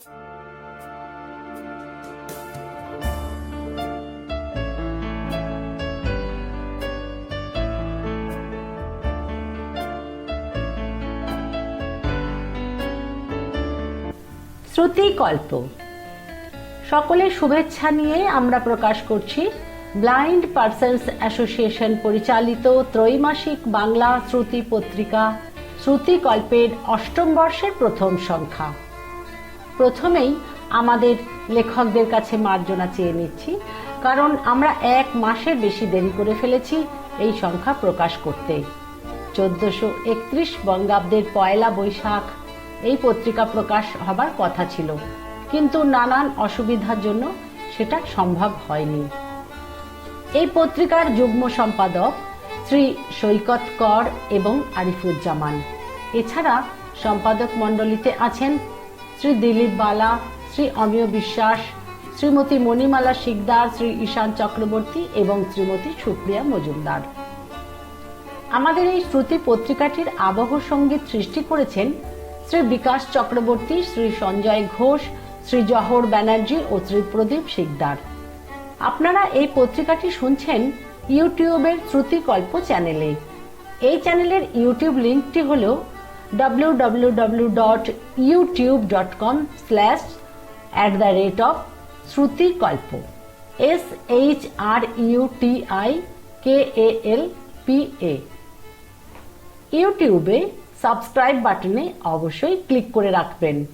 শ্রুতিকল্প সকলের শুভেচ্ছা নিয়ে আমরা প্রকাশ করছি ব্লাইন্ড পার্সনস অ্যাসোসিয়েশন পরিচালিত ত্রৈমাসিক বাংলা শ্রুতি পত্রিকা শ্রুতিকল্পের অষ্টম বর্ষের প্রথম সংখ্যা। প্রথমেই আমাদের লেখকদের কাছে মার্জনা চেয়ে নিচ্ছি, কারণ আমরা এক মাসের বেশি দেরি করে ফেলেছি এই সংখ্যা প্রকাশ করতে। চোদ্দশো একত্রিশ বঙ্গাব্দের পয়লা বৈশাখ, এই পত্রিকা প্রকাশ হবার কথা ছিল, কিন্তু নানান অসুবিধার জন্য সেটা সম্ভব হয়নি। এই পত্রিকার যুগ্ম সম্পাদক শ্রী সৈকত কর এবং আরিফুজ্জামান। এছাড়া সম্পাদক মণ্ডলীতে আছেন শ্রী দিলীপ বালা, শ্রী অমিয় বিশ্বাস, শ্রীমতী মণিমালা শিকদার, শ্রী ঈশান চক্রবর্তী এবং শ্রীমতী সুপ্রিয়া মজুমদার। আমাদের এই শ্রুতি পত্রিকাটির আবহ সংগীত সৃষ্টি করেছেন শ্রী বিকাশ চক্রবর্তী, শ্রী সঞ্জয় ঘোষ, শ্রী জহর ব্যানার্জি ও শ্রী প্রদীপ শিকদার। আপনারা এই পত্রিকাটি শুনছেন ইউটিউবের শ্রুতিকল্প চ্যানেলে। এই চ্যানেলের ইউটিউব লিঙ্কটি হল dot com slash at the rate of Shrutikalpa S H R U T I K A L P A ইউটিউবে সাবস্ক্রাইব বাটনে অবশ্যই ক্লিক করে রাখবেন।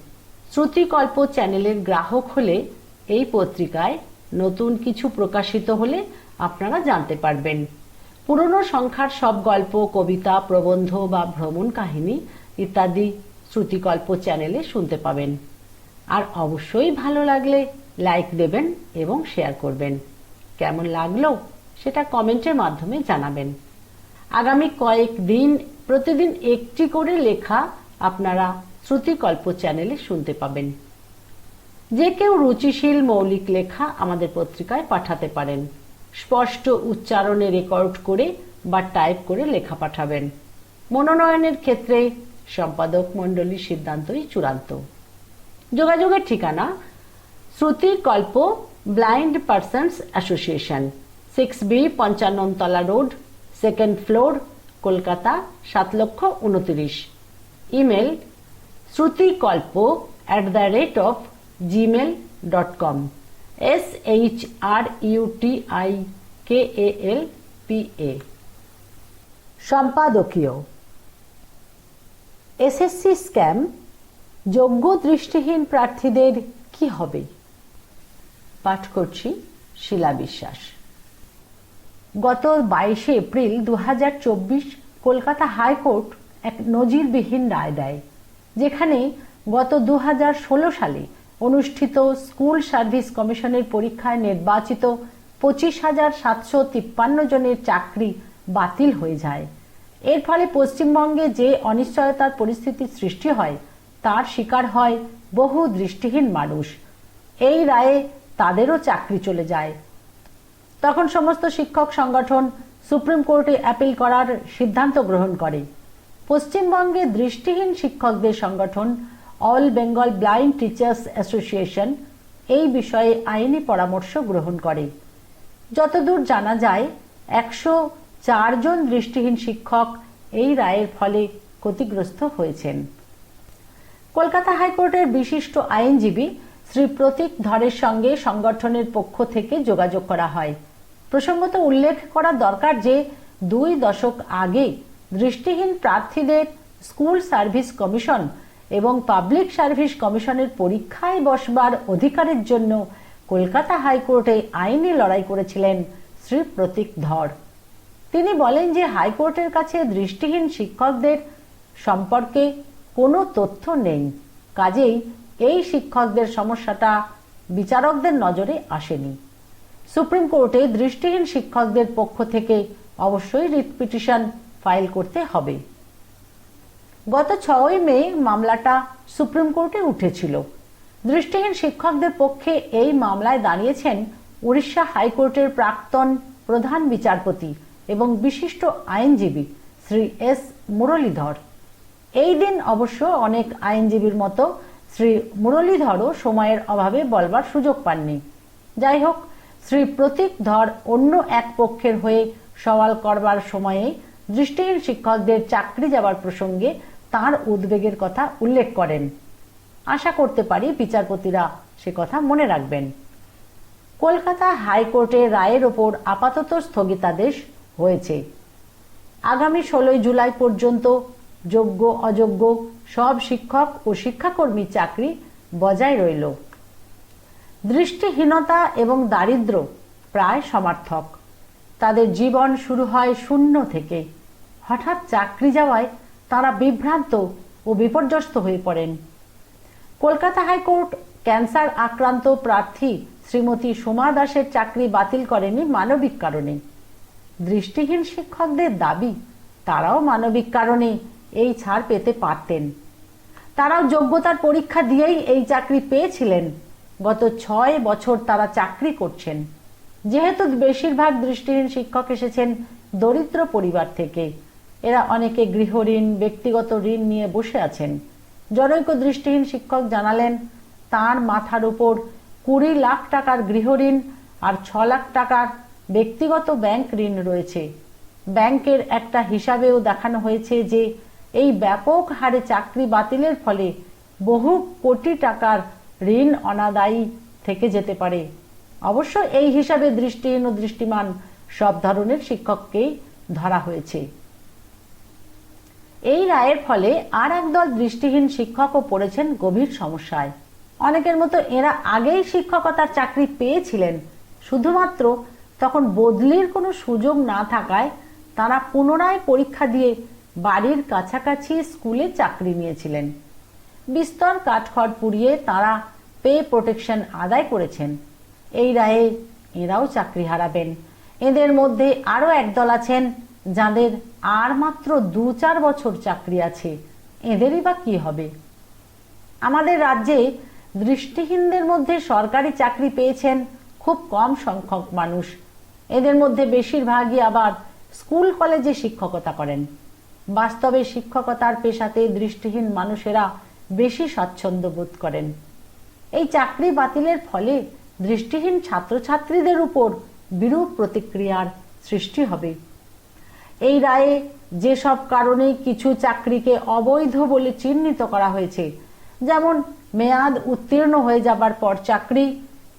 শ্রুতিকল্প চ্যানেলের গ্রাহক হলে এই পত্রিকায় নতুন কিছু প্রকাশিত হলে আপনারা জানতে পারবেন। পুরনো সংখ্যার সব গল্প, কবিতা, প্রবন্ধ বা ভ্রমণ কাহিনী ইত্যাদি শ্রুতিকল্প চ্যানেলে শুনতে পাবেন। আর অবশ্যই ভালো লাগলে লাইক দেবেন এবং শেয়ার করবেন। কেমন লাগল সেটা কমেন্টের মাধ্যমে জানাবেন। আগামী কয়েক দিন, প্রতিদিন একটি করে লেখা আপনারা শ্রুতিকল্প চ্যানেলে শুনতে পাবেন। যে কেউ রুচিশীল মৌলিক লেখা আমাদের পত্রিকায় পাঠাতে পারেন। স্পষ্ট উচ্চারণে রেকর্ড করে বা টাইপ করে লেখা পাঠাবেন। মনোনয়নের ক্ষেত্রে সম্পাদক মণ্ডলীর সিদ্ধান্তই চূড়ান্ত। যোগাযোগের ঠিকানা Shrutikalpa blind persons association, six B Panchannatala road, second floor, Kolkata, সাত লক্ষ উনতিরিশ। Email Shrutikalpa at the rate of Gmail dot com S H R U T I K L P A সম্পাদকীয় এসএসসি স্ক্যাম যোগ্য দৃষ্টিহীন প্রার্থীদের কি হবে? পাঠ করছি শিলা বিশ্বাস। গত বাইশে এপ্রিল দু হাজার চব্বিশ কলকাতা হাইকোর্ট এক নজিরবিহীন রায় দেয়, যেখানে গত দু হাজার ষোলো সালে অনুষ্ঠিত স্কুল সার্ভিস কমিশনের পরীক্ষায় নির্বাচিত পঁচিশ হাজার সাতশো তিপ্পান্ন জনের চাকরি বাতিল হয়ে যায়। এর ফলে পশ্চিমবঙ্গে যে অনিশ্চয়তার পরিস্থিতির সৃষ্টি হয়, তার শিকার হয় বহু দৃষ্টিহীন মানুষ। এই রায়ে তাদেরও চাকরি চলে যায়। তখন সমস্ত শিক্ষক সংগঠন সুপ্রিম কোর্টে অ্যাপিল করার সিদ্ধান্ত গ্রহণ করে। পশ্চিমবঙ্গে দৃষ্টিহীন শিক্ষকদের সংগঠন all Bengal blind teachers association এই বিষয়ে আইনি পরামর্শ গ্রহণ করে। যতদূর জানা যায়, একশো চারজন দৃষ্টিহীন শিক্ষক এই রায়ের ফলে ক্ষতিগ্রস্ত হয়েছেন। কলকাতা হাইকোর্টের বিশিষ্ট আইনজীবী শ্রী প্রতীক ধরের সঙ্গে সংগঠনের পক্ষ থেকে যোগাযোগ করা হয়। প্রসঙ্গত উল্লেখ করা দরকার যে, দুই দশক আগে দৃষ্টিহীন প্রার্থীদের স্কুল সার্ভিস কমিশন এবং পাবলিক সার্ভিস কমিশনের পরীক্ষায় বসবার অধিকারের জন্য কলকাতা হাইকোর্টে আইনি লড়াই করেছিলেন শ্রী প্রতীক ধর। তিনি বলেন যে হাইকোর্টের কাছে দৃষ্টিহীন শিক্ষকদের সম্পর্কে কোনো তথ্য নেই। কাজেই এই শিক্ষকদের সমস্যাটা বিচারকদের নজরে আসেনি। সুপ্রিম কোর্টে দৃষ্টিহীন শিক্ষকদের পক্ষ থেকে অবশ্যই রিট পিটিশন ফাইল করতে হবে। গত ছয়ই মে মামলাটা সুপ্রিম কোর্টে উঠেছিল। দৃষ্টিহীন শিক্ষকদের পক্ষে এই মামলায় দাঁড়িয়েছেন উড়িষ্যা হাইকোর্টের প্রাক্তন প্রধান বিচারপতি এবং বিশিষ্ট আইনজীবী শ্রী এস মুরলীধর। এই দিন অবশ্য অনেক আইনজীবীর মতো শ্রী মুরলীধরও সময়ের অভাবে বলবার সুযোগ পাননি। যাই হোক, শ্রী প্রতীক ধর অন্য এক পক্ষের হয়ে সওয়াল করবার সময়ে দৃষ্টিহীন শিক্ষকদের চাকরি যাবার প্রসঙ্গে তার উদ্বেগের কথা উল্লেখ করেন। আশা করতে পারি বিচারপতিরা সে কথা মনে রাখবেন। কলকাতা হাইকোর্টের রায়ের ওপর আপাতত স্থগিতাদেশ হয়েছে। আগামী ষোলোই জুলাই পর্যন্ত যোগ্য, অযোগ্য সব শিক্ষক ও শিক্ষাকর্মী চাকরি বজায় রইল। দৃষ্টিহীনতা এবং দারিদ্র প্রায় সমার্থক। তাদের জীবন শুরু হয় শূন্য থেকে। হঠাৎ চাকরি যাওয়ায় তারা বিভ্রান্ত ও বিপর্যস্ত হয়ে পড়েন। কলকাতা হাইকোর্ট ক্যান্সার আক্রান্ত প্রার্থী শ্রীমতী সোমা দাসের চাকরি বাতিল করেনি মানবিক কারণে। দৃষ্টিহীন শিক্ষকদের দাবি, তারাও মানবিক কারণে এই ছাড় পেতে পারতেন। তারাও যোগ্যতার পরীক্ষা দিয়েই এই চাকরি পেয়েছিলেন। গত ছয় বছর তারা চাকরি করছেন। যেহেতু বেশিরভাগ দৃষ্টিহীন শিক্ষক এসেছেন দরিদ্র পরিবার থেকে। এরা অনেকে গৃহঋণ ব্যক্তিগত ঋণ নিয়ে বসে আছেন। জনৈক দৃষ্টিহীন শিক্ষক জানালেন, তার মাথার উপর কুড়ি লাখ টাকার গৃহঋণ আর ছ লাখ টাকার ব্যক্তিগত ব্যাংক ঋণ রয়েছে। ব্যাংকের একটা হিসাবেও দেখানো হয়েছে যে, এই ব্যাপক হারে চাকরি বাতিলের ফলে বহু কোটি টাকার ঋণ অনাদায়ী থেকে যেতে পারে। অবশ্য এই হিসাবে দৃষ্টিহীন ও দৃষ্টিমান সব ধরনের শিক্ষককেই ধরা হয়েছে। এই রায়ের ফলে আর একদল দৃষ্টিহীন শিক্ষকও পড়েছেন গভীর সমস্যায়। অনেকের মতো এরা আগেই শিক্ষকতার চাকরি পেয়েছিলেন, শুধুমাত্র তখন বদলির কোনো সুযোগ না থাকায় তারা পুনরায় পরীক্ষা দিয়ে বাড়ির কাছাকাছি স্কুলে চাকরি নিয়েছিলেন। বিস্তর কাঠখড় পুড়িয়ে তারা পে প্রোটেকশন আদায় করেছেন। এই রায়ে এরাও চাকরি হারাবেন। এদের মধ্যে আরও একদল আছেন যাদের আর মাত্র দু চার বছর চাকরি আছে। এদেরই বা কি হবে? আমাদের রাজ্যে দৃষ্টিহীনদের মধ্যে সরকারি চাকরি পেয়েছেন খুব কম সংখ্যক মানুষ। এদের মধ্যে বেশিরভাগই আবার স্কুল, কলেজে শিক্ষকতা করেন। বাস্তবে শিক্ষকতার পেশাতে দৃষ্টিহীন মানুষেরা বেশি স্বাচ্ছন্দ্য বোধ করেন। এই চাকরি বাতিলের ফলে দৃষ্টিহীন ছাত্রছাত্রীদের উপর বিরূপ প্রতিক্রিয়ার সৃষ্টি হবে। এই রায়ে যেসব কারণে কিছু চাকরিকে অবৈধ বলে চিহ্নিত করা হয়েছে, যেমন মেয়াদ উত্তীর্ণ হয়ে যাবার পর চাকরি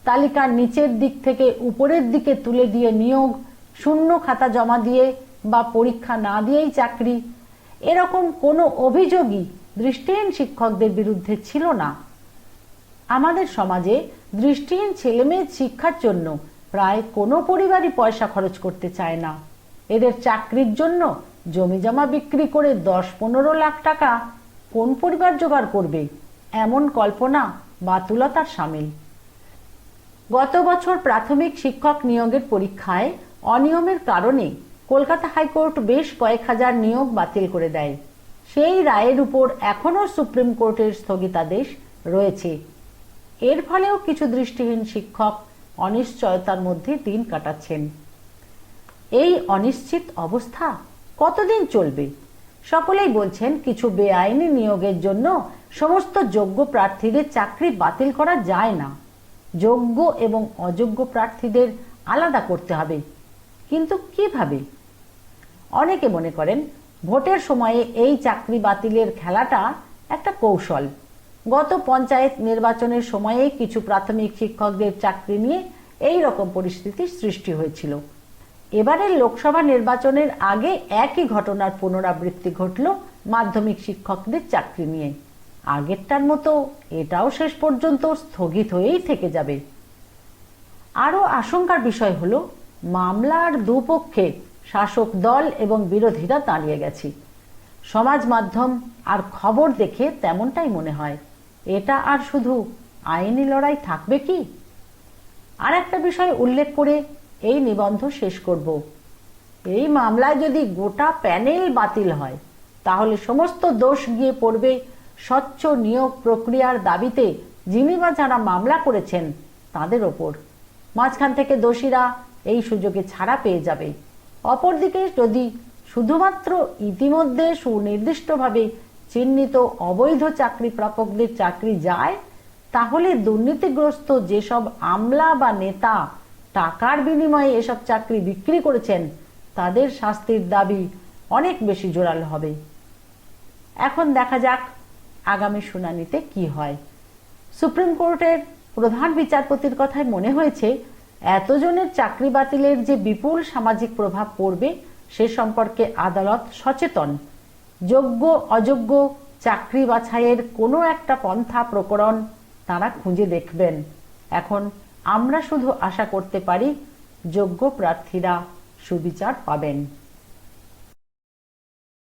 তালিকার নিচের দিক থেকে উপরের দিকে তুলে দিয়ে নিয়োগ, শূন্য খাতা জমা দিয়ে বা পরীক্ষা না দিয়েই চাকরি। এরকম কোনো অভিযোগই দৃষ্টিহীন শিক্ষকদের বিরুদ্ধে ছিল না। আমাদের সমাজে দৃষ্টিহীন ছেলেমেয়ের শিক্ষার জন্য প্রায় কোনো পরিবারই পয়সা খরচ করতে চায় না। এদের চাকরির জন্য জমি জমা বিক্রি করে দশ পনেরো লাখ টাকা কোন পরিবার জোগাড় করবে? এমন কল্পনা বাতুলতার সামিল। গত বছর প্রাথমিক শিক্ষক নিয়োগের পরীক্ষায় অনিয়মের কারণে কলকাতা হাইকোর্ট বেশ কয়েক হাজার নিয়োগ বাতিল করে দেয়। সেই রায়ের উপর এখনও সুপ্রিম কোর্টের স্থগিতাদেশ রয়েছে। এর ফলেও কিছু দৃষ্টিহীন শিক্ষক অনিশ্চয়তার মধ্যে দিন কাটাচ্ছেন। এই অনিশ্চিত অবস্থা কতদিন চলবে? সকলেই বলছেন কিছু বেআইনি নিয়োগের জন্য সমস্ত যোগ্য প্রার্থীদের চাকরি বাতিল করা যায় না। যোগ্য এবং অযোগ্য প্রার্থীদের আলাদা করতে হবে। কিন্তু কীভাবে? অনেকে মনে করেন, ভোটের সময়ে এই চাকরি বাতিলের খেলাটা একটা কৌশল। গত পঞ্চায়েত নির্বাচনের সময়ে কিছু প্রাথমিক শিক্ষকদের চাকরি নিয়ে এই রকম পরিস্থিতির সৃষ্টি হয়েছিল। এবারের লোকসভা নির্বাচনের আগে একই ঘটনার পুনরাবৃত্তি ঘটল মাধ্যমিক শিক্ষকদের চাকরি নিয়ে। আগেরটার মতো এটাও শেষ পর্যন্ত স্থগিত হয়েই থেকে যাবে। আরও আশঙ্কার বিষয় হলো, মামলার দুপক্ষে শাসক দল এবং বিরোধীরা দাঁড়িয়ে গেছে। সমাজ মাধ্যম আর খবর দেখে তেমনটাই মনে হয়। এটা আর শুধু আইনি লড়াই থাকবে কি? আর একটা বিষয় উল্লেখ করে এই নিবন্ধ শেষ করব। এই মামলায় যদি গোটা প্যানেল বাতিল হয়, তাহলে সমস্ত দোষ গিয়ে পড়বে স্বচ্ছ নিয়োগ প্রক্রিয়ার দাবিতে যিনি বা যারা মামলা করেছেন তাদের ওপর। মাঝখান থেকে দোষীরা এই সুযোগে ছাড়া পেয়ে যাবে। অপরদিকে যদি শুধুমাত্র ইতিমধ্যে সুনির্দিষ্টভাবে চিহ্নিত অবৈধ চাকরি প্রাপকদের চাকরি যায়, তাহলে দুর্নীতিগ্রস্ত যেসব আমলা বা নেতা টাকার বিনিময়ে এসব চাকরি বিক্রি করেছেন, তাদের শাস্তির দাবি অনেক বেশি জোরালো হবে। এখন দেখা যাক আগামী শুনানিতে কি হয়? সুপ্রিম কোর্টের প্রধান বিচারপতির কথায় মনে হয়েছে, এতজনের চাকরি বাতিলের যে বিপুল সামাজিক প্রভাব পড়বে, সে সম্পর্কে আদালত সচেতন। যোগ্য, অযোগ্য, চাকরি বাছাইয়ের কোনো একটা পন্থা প্রকরণ তারা খুঁজে দেখবেন। এখন আমরা শুধু আশা করতে পারি, যোগ্য প্রার্থীরা সুবিচার পাবেন।